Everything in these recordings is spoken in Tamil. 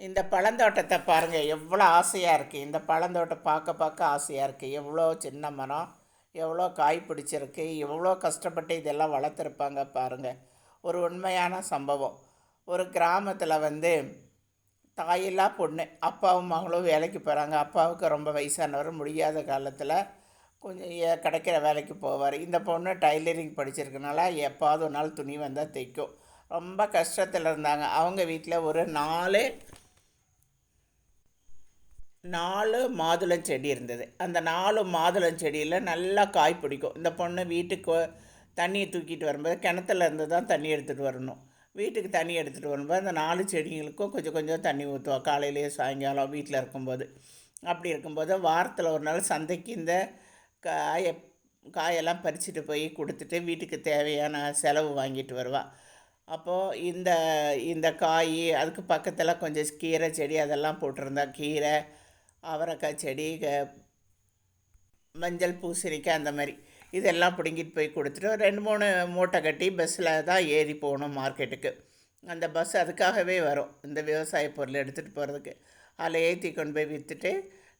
இந்த பழந்தோட்டத்தை பாருங்கள் எவ்வளோ ஆசையாக இருக்குது இந்த பழந்தோட்டம் பார்க்க பார்க்க ஆசையாக இருக்குது எவ்வளோ சின்ன மரம் எவ்வளோ காய் பிடிச்சிருக்கு எவ்வளோ கஷ்டப்பட்டு இதெல்லாம் வளர்த்துருப்பாங்க பாருங்கள் ஒரு உண்மையான சம்பவம். ஒரு கிராமத்தில் வந்து தாயில்லா பொண்ணு அப்பாவும் மகளும் வேலைக்கு போகிறாங்க அப்பாவுக்கு ரொம்ப வயசானவர் முடியாத காலத்தில் கொஞ்சம் கிடைக்கிற வேலைக்கு போவார். இந்த பொண்ணு டைலரிங் படிச்சிருக்கனால எப்பாவது ஒரு நாள் துணி வந்தால் தைக்கும். ரொம்ப கஷ்டத்தில் இருந்தாங்க. அவங்க வீட்டில் ஒரு நாலு நாலு மாதுளம் செடி இருந்தது. அந்த நாலு மாதுளம் செடியில் நல்லா காய் பிடிக்கும். இந்த பொண்ணு வீட்டுக்கு தண்ணியை தூக்கிட்டு வரும்போது கிணத்துல இருந்து தான் தண்ணி எடுத்துகிட்டு வரணும். வீட்டுக்கு தண்ணி எடுத்துகிட்டு வரும்போது அந்த நாலு செடிங்களுக்கும் கொஞ்சம் கொஞ்சம் தண்ணி ஊற்றுவோம் காலையிலேயே சாயங்காலம் வீட்டில் இருக்கும்போது. அப்படி இருக்கும்போது வாரத்தில் ஒரு நாள் சந்தைக்கு இந்த காய காயெல்லாம் பறிச்சுட்டு போய் கொடுத்துட்டு வீட்டுக்கு தேவையான செலவு வாங்கிட்டு வருவாள் அப்போது இந்த இந்த காய் அதுக்கு பக்கத்தில் கொஞ்சம் கீரை செடி அதெல்லாம் போட்டிருந்தா கீரை அவரைக்காய் செடி க- மஞ்சள் பூசணிக்காய் அந்த மாதிரி. இதெல்லாம் பிடுங்கிட்டு போய் கொடுத்துட்டு ஒரு ரெண்டு மூணு மூட்டை கட்டி பஸ்ஸில் தான் ஏறி போகணும் மார்க்கெட்டுக்கு. அந்த பஸ் அதுக்காகவே வரும். இந்த விவசாய பொருள் எடுத்துகிட்டு போகிறதுக்கு அதில் ஏற்றி கொண்டு போய் விற்றுட்டு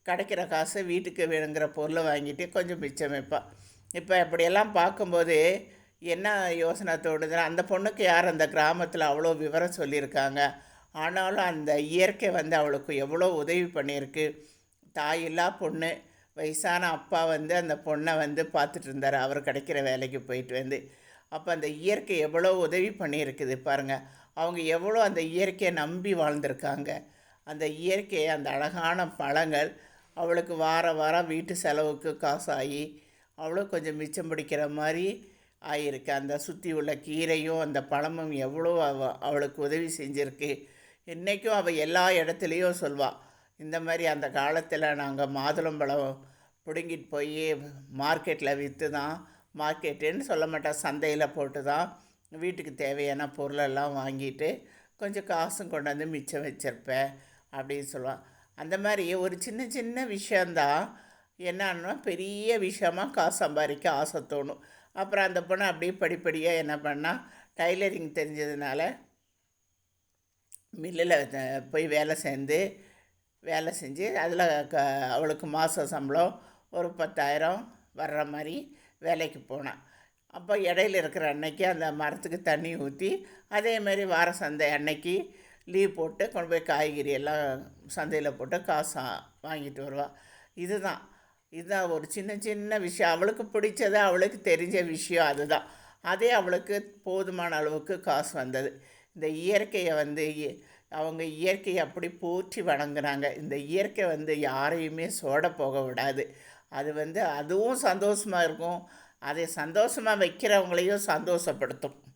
கிடைக்கிற காசு வீட்டுக்கு வேணுங்கிற பொருளை வாங்கிட்டு கொஞ்சம் மிச்சம் வைப்பாள் இப்போ இப்படியெல்லாம் பார்க்கும்போது என்ன யோசனை தோணுதுன்னா அந்த பொண்ணுக்கு யார் அந்த கிராமத்தில் அவ்வளோ விவரம் சொல்லியிருக்காங்க? ஆனாலும் அந்த இயற்கை வந்து அவளுக்கு எவ்வளோ உதவி பண்ணியிருக்கு. தாயில்லா பொண்ணு வயசான அப்பா வந்து அந்த பொண்ணை வந்து பார்த்துட்டு இருந்தார். அவர் கிடைக்கிற வேலைக்கு போயிட்டு வந்து. அப்போ அந்த இயற்கை எவ்வளோ உதவி பண்ணியிருக்குது பாருங்கள் அவங்க எவ்வளோ அந்த இயற்கையை நம்பி வாழ்ந்திருக்காங்க. அந்த இயற்கை அந்த அழகான பழங்கள் அவளுக்கு வார வாரம் வீட்டு செலவுக்கு காசாகி அவ்வளோ கொஞ்சம் மிச்சம் பிடிக்கிற மாதிரி ஆயிருக்கு அந்த சுற்றி உள்ள கீரையும் அந்த பழமும் எவ்வளோ அவ அவளுக்கு உதவி செஞ்சுருக்கு. இன்றைக்கும் அவள் எல்லா இடத்துலையும் சொல்வாள் இந்த மாதிரி அந்த காலத்தில் நாங்கள் மாதுளம்பழம் பிடுங்கிட்டு போய் மார்க்கெட்டில் விற்று தான் மார்க்கெட்டுன்னு சொல்ல மாட்டேன் சந்தையில் போட்டு தான் வீட்டுக்கு தேவையான பொருளெல்லாம் வாங்கிட்டு கொஞ்சம் காசும் கொண்டு வந்து மிச்சம் வச்சிருப்பேன் அப்படின்னு சொல்லுவாள் அந்த மாதிரி ஒரு சின்ன சின்ன விஷயந்தான் என்னன்னா பெரிய விஷயமா காசு சம்பாதிக்க ஆசை தோணும். அப்புறம் அந்த பொண்ணு அப்படியே படிப்படியாக என்ன பண்ணா டைலரிங் தெரிஞ்சதுனால மில்லில் போய் வேலை சேர்ந்து வேலை செஞ்சு அதில் க அவளுக்கு மாத சம்பளம் ஒரு பத்தாயிரம் வர்ற மாதிரி வேலைக்கு போனான். அப்போ இடையில இருக்கிற அன்னைக்கு அந்த மரத்துக்கு தண்ணி ஊற்றி அதே மாதிரி வார சந்தை அன்னைக்கு லீவ் போட்டு கொண்டு போய் காய்கறி எல்லாம் சந்தையில் போட்டு காசு வாங்கிட்டு வருவாள் இதுதான். இதுதான் ஒரு சின்ன சின்ன விஷயம். அவளுக்கு பிடிச்சது அவளுக்கு தெரிஞ்ச விஷயம் அதுதான். அதே அவளுக்கு போதுமான அளவுக்கு காசு வந்தது. இந்த இயற்கையை வந்து இ- அவங்க இயற்கையை அப்படி போற்றி வணங்குறாங்க. இந்த இயற்கை வந்து யாரையுமே சோட போக விடாது. அது வந்து அதுவும் சந்தோஷமாக இருக்கும். அதை சந்தோஷமாக வைக்கிறவங்களையும் சந்தோஷப்படுத்தும்.